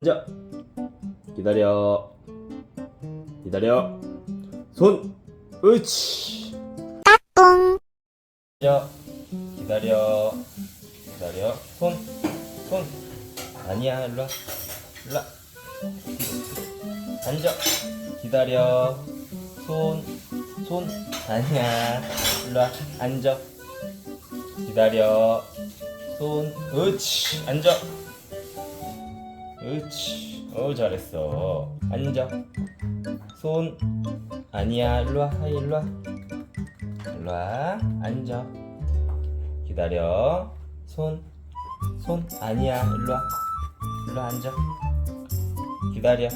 앉아. 기다려. 기다려. 손. 으치. 앉아. 기다려. 기다려. 손. 손. 아니야. 일로 와. 일로 와. 앉아. 기다려. 손. 손. 아니야. 일로 와. 앉아. 기다려. 손. 으치. 앉아. 으치. 어 잘했어. 앉아. 손. 아니야. 일로 와. 하이 일로 와. 일로 와. 앉아. 기다려. 손. 손. 아니야. 일로 와. 일로 와, 앉아. 기다려.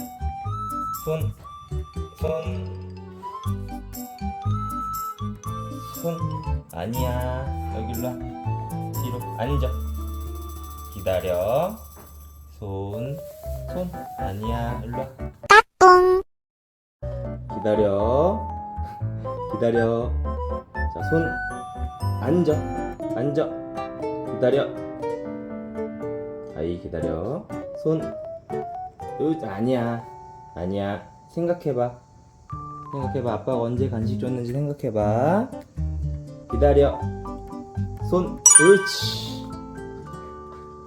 손. 손. 손. 아니야. 여기 일로 와. 뒤로 앉아. 기다려. 손. 손. 아니야. 일로 와. 기다려. 기다려. 자, 손. 앉아. 앉아. 기다려. 아이, 기다려. 손. 으, 아니야. 아니야. 생각해봐. 생각해봐. 아빠가 언제 간식 줬는지 생각해봐. 기다려. 손. 으치.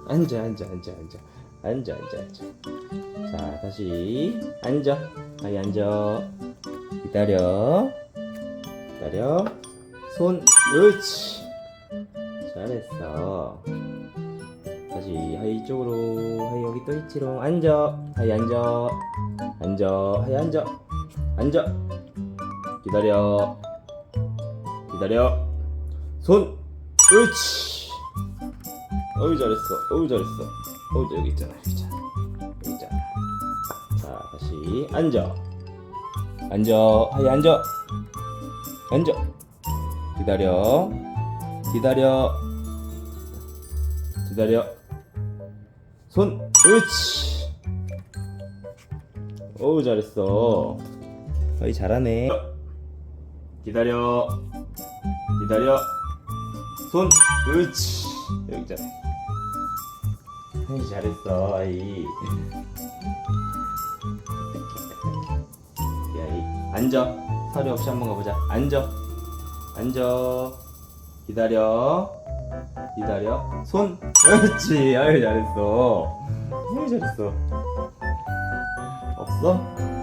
앉아, 앉아, 앉아, 앉아. 앉아, 앉아, 앉아. 자, 다시. 앉아. 아이, 앉아. 기다려. 기다려. 손. 으치. 잘했어. 다시 하이 이쪽으로 하이 여기 또 있지롱 앉아 하이 앉아 앉아 하이 앉아 앉아 기다려 기다려 손 으치 어이 잘했어 어이 잘했어 어이 여기 있잖아 여기 있잖아. 여기 있잖아. 자 다시 앉아. 앉아. 하이 앉아. 앉아. 기다려. 기다려. 기다려. 손 으치 어우 잘했어. 어이 잘하네. 기다려. 기다려. 손 으치 여기 있잖아 어이 잘했어 아이. 야이 앉아. 서류 없이 한번 가보자. 앉아. 앉아. 기다려. 기다려. 손. 그렇지. 아유 잘했어. 아유 잘했어. 없어